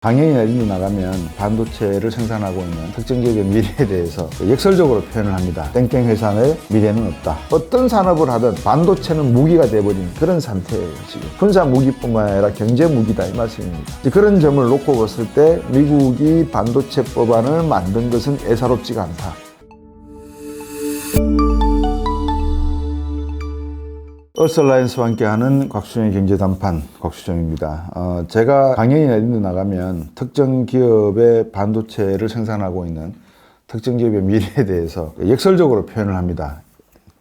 강행이 어린이 나가면 반도체를 생산하고 있는 특정 기업의 미래에 대해서 역설적으로 표현을 합니다. 땡땡 회사의 미래는 없다. 어떤 산업을 하든 반도체는 무기가 돼버린 그런 상태예요, 지금. 군사 무기뿐만 아니라 경제 무기다 이 말씀입니다. 그런 점을 놓고 봤을 때 미국이 반도체 법안을 만든 것은 애사롭지가 않다. 얼설라이언스와 함께하는 곽수정의 경제단판 곽수정입니다. 어, 제가 강연이 어린데 나가면 특정 기업의 반도체를 생산하고 있는 특정 기업의 미래에 대해서 역설적으로 표현을 합니다.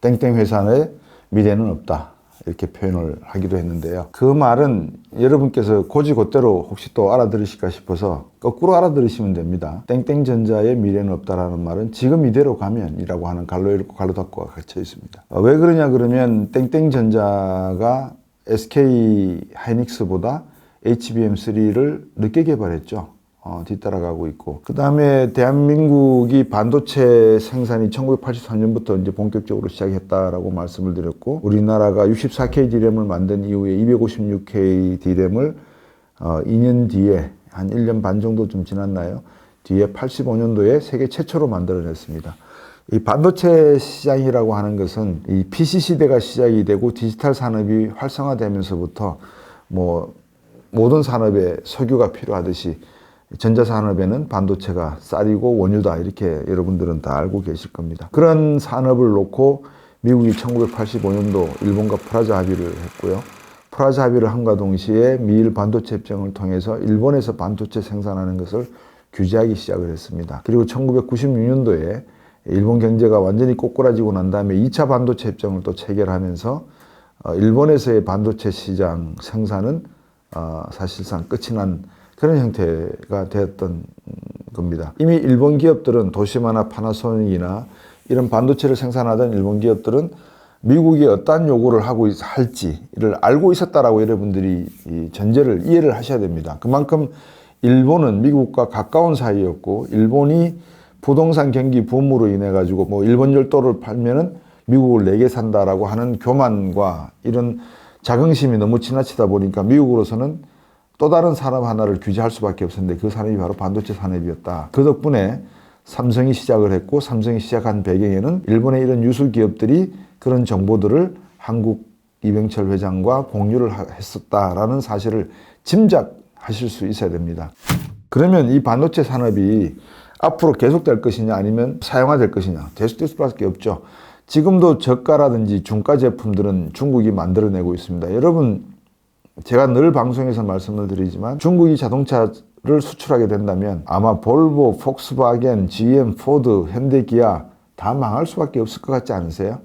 땡땡 회사의 미래는 없다. 이렇게 표현을 하기도 했는데요. 그 말은 여러분께서 고지곧대로 혹시 또 알아들으실까 싶어서 거꾸로 알아들으시면 됩니다. 땡땡전자의 미래는 없다라는 말은 지금 이대로 가면이라고 하는 갈로 읽고 갈로 닫고가 갇혀 있습니다. 어, 왜 그러냐 그러면 땡땡전자가 SK 하이닉스보다 HBM3를 늦게 개발했죠. 어, 뒤따라가고 있고. 그 다음에 대한민국이 반도체 생산이 1983년부터 이제 본격적으로 시작했다라고 말씀을 드렸고, 우리나라가 64K D램을 만든 이후에 256K D램을 어, 2년 뒤에, 한 1년 반 정도 좀 지났나요? 뒤에 85년도에 세계 최초로 만들어냈습니다. 이 반도체 시장이라고 하는 것은 이 PC 시대가 시작이 되고 디지털 산업이 활성화되면서부터 뭐 모든 산업에 석유가 필요하듯이 전자산업에는 반도체가 쌀이고 원유다 이렇게 여러분들은 다 알고 계실 겁니다. 그런 산업을 놓고 미국이 1985년도 일본과 프라자 합의를 했고요. 프라자 합의를 함과 동시에 미일 반도체 협정을 통해서 일본에서 반도체 생산하는 것을 규제하기 시작을 했습니다. 그리고 1996년도에 일본 경제가 완전히 꼬꾸라지고 난 다음에 2차 반도체 협정을 또 체결하면서 어, 일본에서의 반도체 시장 생산은 어, 사실상 끝이 난 그런 형태가 되었던 겁니다. 이미 일본 기업들은 도시마나 파나소닉이나 이런 반도체를 생산하던 일본 기업들은 미국이 어떠한 요구를 하고 할지를 알고 있었다라고 여러분들이 이 전제를 이해를 하셔야 됩니다. 그만큼 일본은 미국과 가까운 사이였고 일본이 부동산 경기 붐으로 인해 가지고 뭐 일본 열도를 팔면은 미국을 내게 산다라고 하는 교만과 이런 자긍심이 너무 지나치다 보니까 미국으로서는 또 다른 산업 하나를 규제할 수밖에 없었는데 그 산업이 바로 반도체 산업이었다. 그 덕분에 삼성이 시작을 했고 삼성이 시작한 배경에는 일본의 이런 유수 기업들이 그런 정보들을 한국 이병철 회장과 공유를 했었다라는 사실을 짐작하실 수 있어야 됩니다. 그러면 이 반도체 산업이 앞으로 계속될 것이냐 아니면 사용화될 것이냐 계속될 수밖에 없죠. 지금도 저가라든지 중가 제품들은 중국이 만들어내고 있습니다. 여러분 제가 늘 방송에서 말씀을 드리지만 중국이 자동차를 수출하게 된다면 아마 볼보, 폭스바겐, GM, 포드, 현대, 기아 다 망할 수밖에 없을 것 같지 않으세요?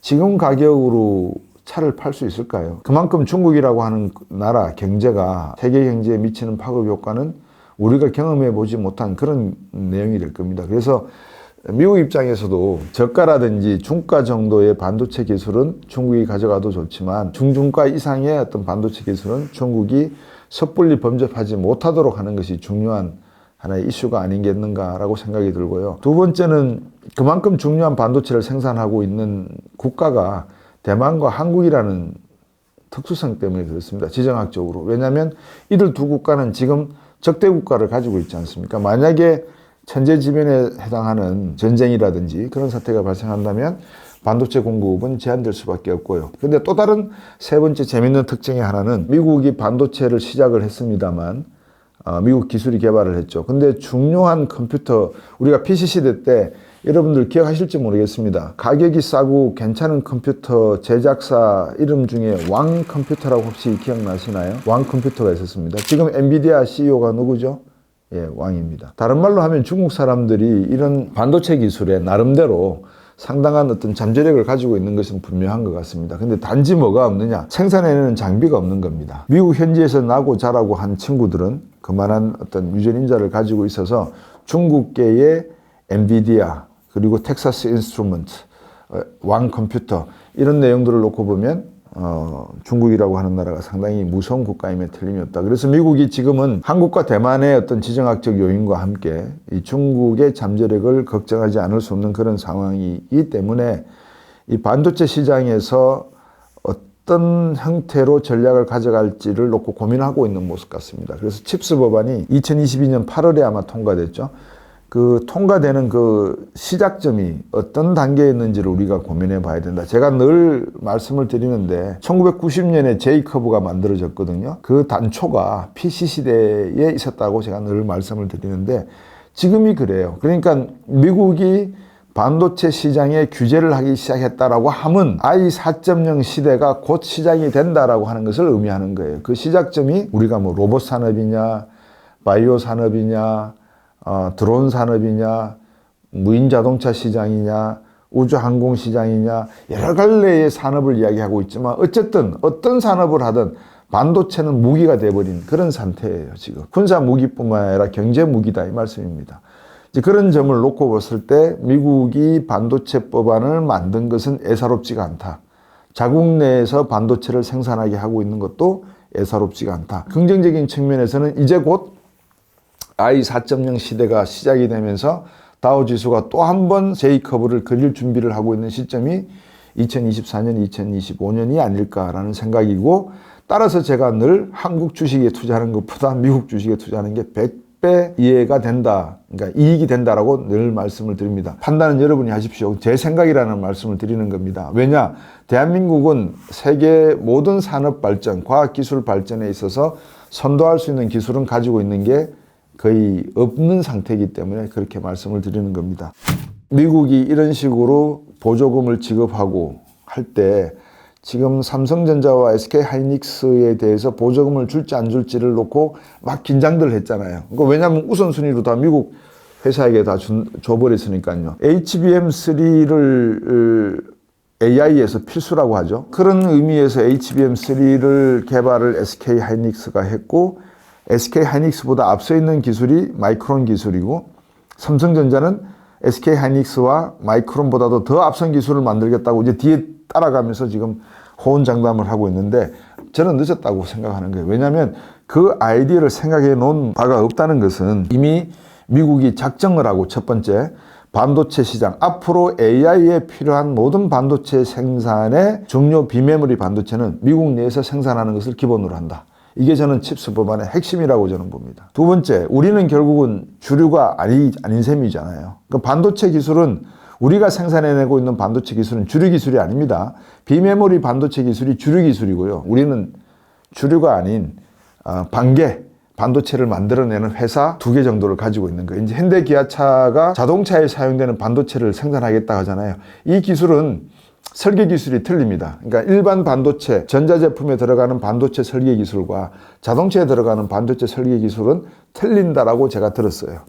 지금 가격으로 차를 팔 수 있을까요? 그만큼 중국이라고 하는 나라 경제가 세계 경제에 미치는 파급 효과는 우리가 경험해 보지 못한 그런 내용이 될 겁니다. 그래서 미국 입장에서도 저가라든지 중가 정도의 반도체 기술은 중국이 가져가도 좋지만 중중가 이상의 어떤 반도체 기술은 중국이 섣불리 범접하지 못하도록 하는 것이 중요한 하나의 이슈가 아니겠는가라고 생각이 들고요. 두 번째는 그만큼 중요한 반도체를 생산하고 있는 국가가 대만과 한국이라는 특수성 때문에 그렇습니다. 지정학적으로. 왜냐하면 이들 두 국가는 지금 적대 국가를 가지고 있지 않습니까? 만약에 천재지변에 해당하는 전쟁이라든지 그런 사태가 발생한다면 반도체 공급은 제한될 수밖에 없고요. 근데 또 다른 세 번째 재밌는 특징의 하나는 미국이 반도체를 시작을 했습니다만 어, 미국 기술이 개발을 했죠. 근데 중요한 컴퓨터 우리가 PC 시대 때 여러분들 기억하실지 모르겠습니다. 가격이 싸고 괜찮은 컴퓨터 제작사 이름 중에 왕 컴퓨터라고 혹시 기억나시나요? 왕 컴퓨터가 있었습니다. 지금 엔비디아 CEO가 누구죠? 예, 왕입니다. 다른 말로 하면 중국 사람들이 이런 반도체 기술에 나름대로 상당한 어떤 잠재력을 가지고 있는 것은 분명한 것 같습니다. 근데 단지 뭐가 없느냐? 생산에는 장비가 없는 겁니다. 미국 현지에서 나고 자라고 한 친구들은 그만한 어떤 유전인자를 가지고 있어서 중국계의 엔비디아 그리고 텍사스 인스트루먼트 어, 왕 컴퓨터 이런 내용들을 놓고 보면 어, 중국이라고 하는 나라가 상당히 무서운 국가임에 틀림이 없다. 그래서 미국이 지금은 한국과 대만의 어떤 지정학적 요인과 함께 이 중국의 잠재력을 걱정하지 않을 수 없는 그런 상황이기 때문에 이 반도체 시장에서 어떤 형태로 전략을 가져갈지를 놓고 고민하고 있는 모습 같습니다. 그래서 칩스 법안이 2022년 8월에 아마 통과됐죠. 그 통과되는 그 시작점이 어떤 단계에 있는지를 우리가 고민해 봐야 된다. 제가 늘 말씀을 드리는데 1990년에 제이커브가 만들어졌거든요. 그 단초가 PC 시대에 있었다고 제가 늘 말씀을 드리는데 지금이 그래요. 그러니까 미국이 반도체 시장에 규제를 하기 시작했다라고 함은 i4.0 시대가 곧 시작이 된다라고 하는 것을 의미하는 거예요. 그 시작점이 우리가 뭐 로봇 산업이냐, 바이오 산업이냐, 어, 드론 산업이냐, 무인 자동차 시장이냐, 우주 항공 시장이냐, 여러 갈래의 산업을 이야기하고 있지만 어쨌든 어떤 산업을 하든 반도체는 무기가 돼버린 그런 상태예요, 지금. 군사 무기뿐만 아니라 경제 무기다, 이 말씀입니다. 이제 그런 점을 놓고 봤을 때 미국이 반도체 법안을 만든 것은 애사롭지가 않다. 자국 내에서 반도체를 생산하게 하고 있는 것도 애사롭지가 않다. 긍정적인 측면에서는 이제 곧 i4.0 시대가 시작이 되면서 다우 지수가 또 한번 J커브를 그릴 준비를 하고 있는 시점이 2024년, 2025년이 아닐까라는 생각이고 따라서 제가 늘 한국 주식에 투자하는 것보다 미국 주식에 투자하는 게 100배 이해가 된다. 그러니까 이익이 된다라고 늘 말씀을 드립니다. 판단은 여러분이 하십시오. 제 생각이라는 말씀을 드리는 겁니다. 왜냐? 대한민국은 세계 모든 산업 발전, 과학 기술 발전에 있어서 선도할 수 있는 기술은 가지고 있는 게 거의 없는 상태이기 때문에 그렇게 말씀을 드리는 겁니다. 미국이 이런 식으로 보조금을 지급하고 할 때 지금 삼성전자와 SK 하이닉스에 대해서 보조금을 줄지 안 줄지를 놓고 막 긴장들 했잖아요. 그러니까 왜냐하면 우선순위로 다 미국 회사에게 다 준, 줘버렸으니까요. HBM3를 AI에서 필수라고 하죠. 그런 의미에서 HBM3를 개발을 SK 하이닉스가 했고 SK 하이닉스보다 앞서 있는 기술이 마이크론 기술이고 삼성전자는 SK 하이닉스와 마이크론보다도 더 앞선 기술을 만들겠다고 이제 뒤에 따라가면서 지금 호언장담을 하고 있는데 저는 늦었다고 생각하는 거예요. 왜냐하면 그 아이디어를 생각해 놓은 바가 없다는 것은 이미 미국이 작정을 하고 첫 번째 반도체 시장 앞으로 AI에 필요한 모든 반도체 생산의 중요 비메모리 반도체는 미국 내에서 생산하는 것을 기본으로 한다. 이게 저는 칩스 법안의 핵심이라고 저는 봅니다. 두 번째, 우리는 결국은 주류가 아니, 아닌 셈이잖아요. 그 반도체 기술은 우리가 생산해내고 있는 반도체 기술은 주류 기술이 아닙니다. 비메모리 반도체 기술이 주류 기술이고요. 우리는 주류가 아닌 어, 반개 반도체를 만들어내는 회사 두 개 정도를 가지고 있는 거예요. 이제 현대 기아차가 자동차에 사용되는 반도체를 생산하겠다 하잖아요. 이 기술은 설계 기술이 틀립니다. 그러니까 일반 반도체, 전자제품에 들어가는 반도체 설계 기술과 자동차에 들어가는 반도체 설계 기술은 틀린다라고 제가 들었어요.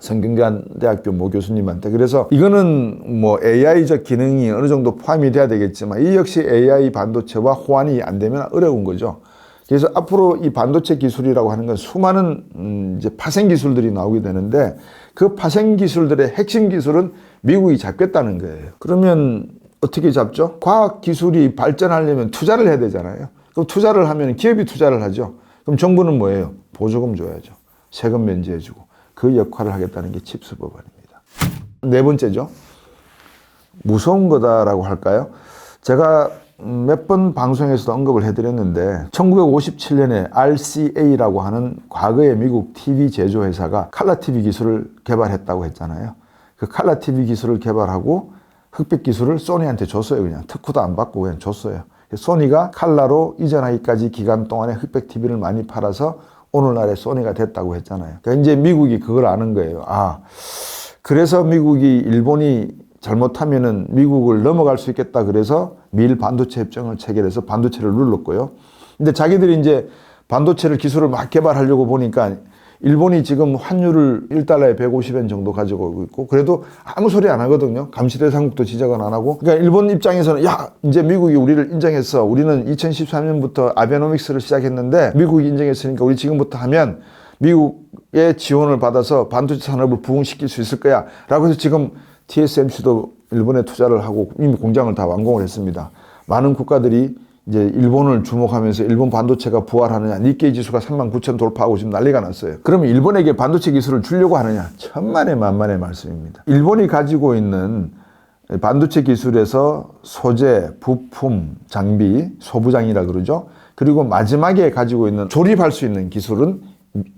성균관 대학교 모 교수님한테. 그래서 이거는 뭐 AI적 기능이 어느 정도 포함이 돼야 되겠지만 이 역시 AI 반도체와 호환이 안 되면 어려운 거죠. 그래서 앞으로 이 반도체 기술이라고 하는 건 수많은 음 이제 파생 기술들이 나오게 되는데 그 파생 기술들의 핵심 기술은 미국이 잡겠다는 거예요. 그러면 어떻게 잡죠? 과학 기술이 발전하려면 투자를 해야 되잖아요. 그럼 투자를 하면 기업이 투자를 하죠. 그럼 정부는 뭐예요? 보조금 줘야죠. 세금 면제해주고 그 역할을 하겠다는 게 칩스 법안입니다. 네 번째죠. 무서운 거다라고 할까요? 제가 몇 번 방송에서도 언급을 해드렸는데 1957년에 RCA라고 하는 과거의 미국 TV 제조회사가 칼라 TV 기술을 개발했다고 했잖아요. 그 칼라 TV 기술을 개발하고 흑백 기술을 소니한테 줬어요. 그냥 특허도 안 받고 그냥 줬어요. 소니가 칼라로 이전하기까지 기간 동안에 흑백 TV를 많이 팔아서 오늘날의 소니가 됐다고 했잖아요. 그러니까 이제 미국이 그걸 아는 거예요. 아, 그래서 미국이 일본이 잘못하면은 미국을 넘어갈 수 있겠다 그래서 미일 반도체 협정을 체결해서 반도체를 눌렀고요. 근데 자기들이 이제 반도체를 기술을 막 개발하려고 보니까 일본이 지금 환율을 1달러에 150엔 정도 가지고 있고 그래도 아무 소리 안 하거든요. 감시대상국도 지적은 안 하고. 그러니까 일본 입장에서는 야 이제 미국이 우리를 인정했어. 우리는 2013년부터 아베노믹스를 시작했는데 미국이 인정했으니까 우리 지금부터 하면 미국의 지원을 받아서 반도체 산업을 부흥시킬 수 있을 거야. 라고 해서 지금 TSMC도 일본에 투자를 하고 이미 공장을 다 완공을 했습니다. 많은 국가들이 이제 일본을 주목하면서 일본 반도체가 부활하느냐, 니케이 지수가 3만 9천 돌파하고 지금 난리가 났어요. 그러면 일본에게 반도체 기술을 주려고 하느냐? 천만의 만만의 말씀입니다. 일본이 가지고 있는 반도체 기술에서 소재, 부품, 장비, 소부장이라 그러죠. 그리고 마지막에 가지고 있는 조립할 수 있는 기술은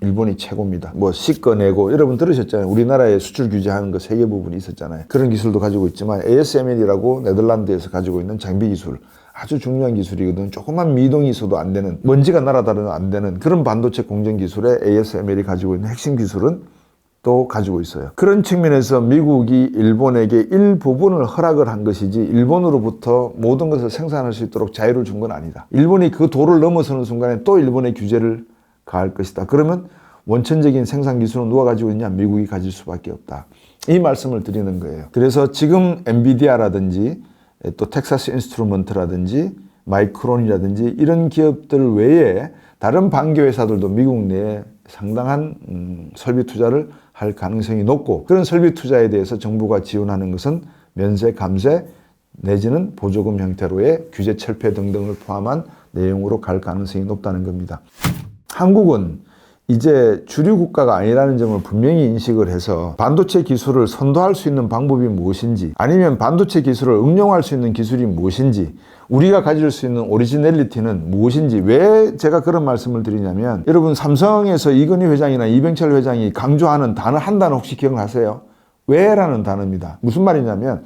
일본이 최고입니다. 뭐 씻어내고 여러분 들으셨잖아요. 우리나라에 수출 규제하는 거 세 개 부분이 있었잖아요. 그런 기술도 가지고 있지만 ASML이라고 네덜란드에서 가지고 있는 장비 기술 아주 중요한 기술이거든. 조금만 미동이 있어도 안 되는 먼지가 날아다니면 안 되는 그런 반도체 공정 기술에 ASML이 가지고 있는 핵심 기술은 또 가지고 있어요. 그런 측면에서 미국이 일본에게 일부분을 허락을 한 것이지 일본으로부터 모든 것을 생산할 수 있도록 자유를 준 건 아니다. 일본이 그 도를 넘어서는 순간에 또 일본의 규제를 가할 것이다. 그러면 원천적인 생산 기술은 누가 가지고 있냐? 미국이 가질 수밖에 없다. 이 말씀을 드리는 거예요. 그래서 지금 엔비디아라든지 또 텍사스 인스트루먼트라든지 마이크론이라든지 이런 기업들 외에 다른 반교 회사들도 미국 내에 상당한 음, 설비 투자를 할 가능성이 높고 그런 설비 투자에 대해서 정부가 지원하는 것은 면세 감세 내지는 보조금 형태로의 규제 철폐 등등을 포함한 내용으로 갈 가능성이 높다는 겁니다. 한국은 이제 주류 국가가 아니라는 점을 분명히 인식을 해서 반도체 기술을 선도할 수 있는 방법이 무엇인지 아니면 반도체 기술을 응용할 수 있는 기술이 무엇인지 우리가 가질 수 있는 오리지널리티는 무엇인지 왜 제가 그런 말씀을 드리냐면 여러분 삼성에서 이건희 회장이나 이병철 회장이 강조하는 단어 한 단어 혹시 기억하세요? 왜라는 단어입니다. 무슨 말이냐면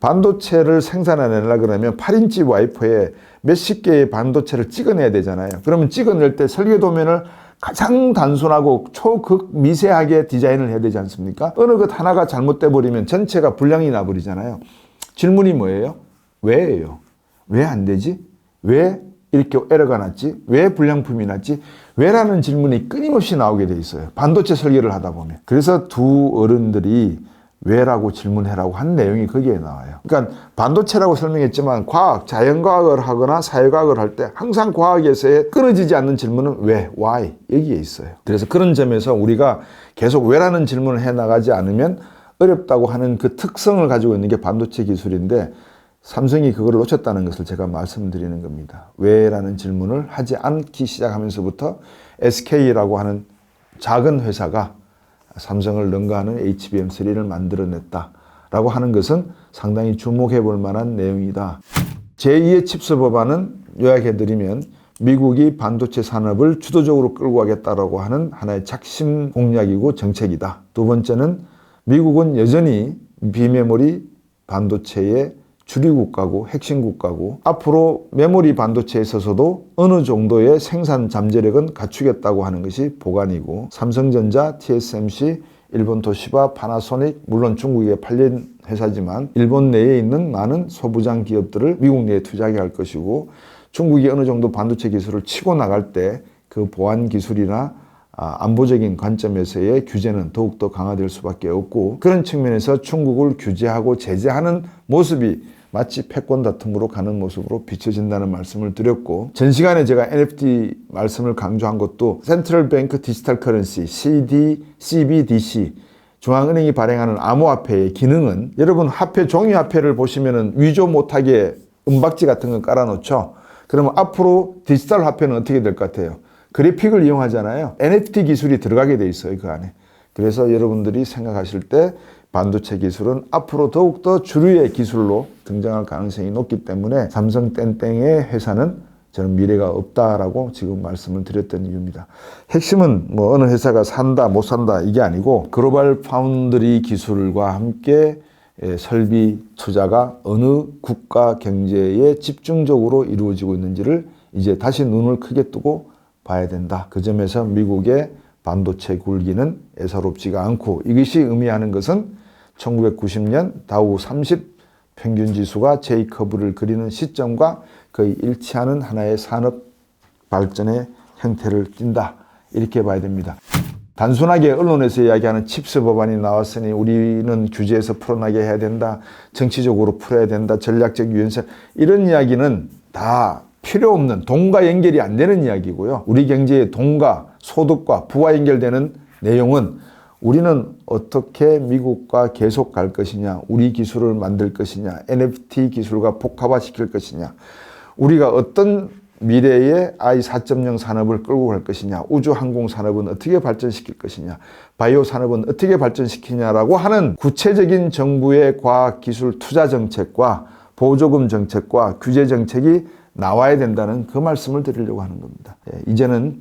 반도체를 생산해내려 그러면 8인치 와이퍼에 몇십 개의 반도체를 찍어내야 되잖아요. 그러면 찍어낼 때 설계 도면을 가장 단순하고 초극 미세하게 디자인을 해야 되지 않습니까? 어느 것 하나가 잘못돼 버리면 전체가 불량이 나버리잖아요. 질문이 뭐예요? 왜예요? 왜 안 되지? 왜 이렇게 에러가 났지? 왜 불량품이 났지? 왜라는 질문이 끊임없이 나오게 돼 있어요. 반도체 설계를 하다 보면. 그래서 두 어른들이 왜라고 질문해라고 한 내용이 거기에 나와요. 그러니까 반도체라고 설명했지만 과학, 자연과학을 하거나 사회과학을 할 때 항상 과학에서의 끊어지지 않는 질문은 왜, why 여기에 있어요. 그래서 그런 점에서 우리가 계속 왜라는 질문을 해 나가지 않으면 어렵다고 하는 그 특성을 가지고 있는 게 반도체 기술인데 삼성이 그걸 놓쳤다는 것을 제가 말씀드리는 겁니다. 왜라는 질문을 하지 않기 시작하면서부터 SK라고 하는 작은 회사가 삼성을 능가하는 HBM3를 만들어냈다라고 하는 것은 상당히 주목해 볼 만한 내용이다. 제2의 칩스 법안은 요약해 드리면 미국이 반도체 산업을 주도적으로 끌고 가겠다라고 하는 하나의 작심 공약이고 정책이다. 두 번째는 미국은 여전히 비메모리 반도체의 주류 국가고 핵심 국가고 앞으로 메모리 반도체에 있어서도 어느 정도의 생산 잠재력은 갖추겠다고 하는 것이 보관이고 삼성전자, TSMC, 일본 도시바, 파나소닉 물론 중국에 팔린 회사지만 일본 내에 있는 많은 소부장 기업들을 미국 내에 투자하게 할 것이고 중국이 어느 정도 반도체 기술을 치고 나갈 때 그 보안 기술이나 아, 안보적인 관점에서의 규제는 더욱더 강화될 수밖에 없고 그런 측면에서 중국을 규제하고 제재하는 모습이 마치 패권 다툼으로 가는 모습으로 비춰진다는 말씀을 드렸고 전 시간에 제가 NFT 말씀을 강조한 것도 센트럴 뱅크 디지털 커런시 CD, CBDC 중앙은행이 발행하는 암호화폐의 기능은 여러분 화폐 종이 화폐를 보시면은 위조 못하게 은박지 같은 거 깔아놓죠. 그러면 앞으로 디지털 화폐는 어떻게 될 것 같아요? 그래픽을 이용하잖아요. NFT 기술이 들어가게 돼 있어요 그 안에. 그래서 여러분들이 생각하실 때 반도체 기술은 앞으로 더욱더 주류의 기술로 등장할 가능성이 높기 때문에 삼성 땡땡의 회사는 저는 미래가 없다라고 지금 말씀을 드렸던 이유입니다. 핵심은 뭐 어느 회사가 산다 못 산다 이게 아니고 글로벌 파운드리 기술과 함께 예, 설비 투자가 어느 국가 경제에 집중적으로 이루어지고 있는지를 이제 다시 눈을 크게 뜨고 봐야 된다. 그 점에서 미국의 반도체 굴기는 애사롭지가 않고 이것이 의미하는 것은 1990년 다우 30 평균 지수가 J커브를 그리는 시점과 거의 일치하는 하나의 산업 발전의 형태를 띈다. 이렇게 봐야 됩니다. 단순하게 언론에서 이야기하는 칩스 법안이 나왔으니 우리는 규제에서 풀어나게 해야 된다. 정치적으로 풀어야 된다. 전략적 유연성. 이런 이야기는 다 필요 없는 돈과 연결이 안 되는 이야기고요. 우리 경제의 돈과 소득과 부와 연결되는 내용은 우리는 어떻게 미국과 계속 갈 것이냐, 우리 기술을 만들 것이냐, NFT 기술과 복합화 시킬 것이냐, 우리가 어떤 미래의 I 4.0 산업을 끌고 갈 것이냐, 우주 항공 산업은 어떻게 발전시킬 것이냐, 바이오 산업은 어떻게 발전시키냐라고 하는 구체적인 정부의 과학 기술 투자 정책과 보조금 정책과 규제 정책이 나와야 된다는 그 말씀을 드리려고 하는 겁니다. 예, 이제는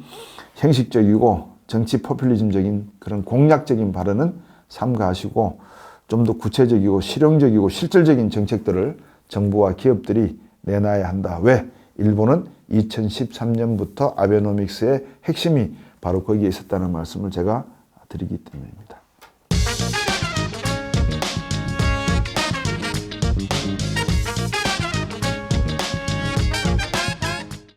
형식적이고 정치 포퓰리즘적인 그런 공약적인 발언은 삼가하시고 좀 더 구체적이고 실용적이고 실질적인 정책들을 정부와 기업들이 내놔야 한다. 왜? 일본은 2013년부터 아베노믹스의 핵심이 바로 거기에 있었다는 말씀을 제가 드리기 때문입니다.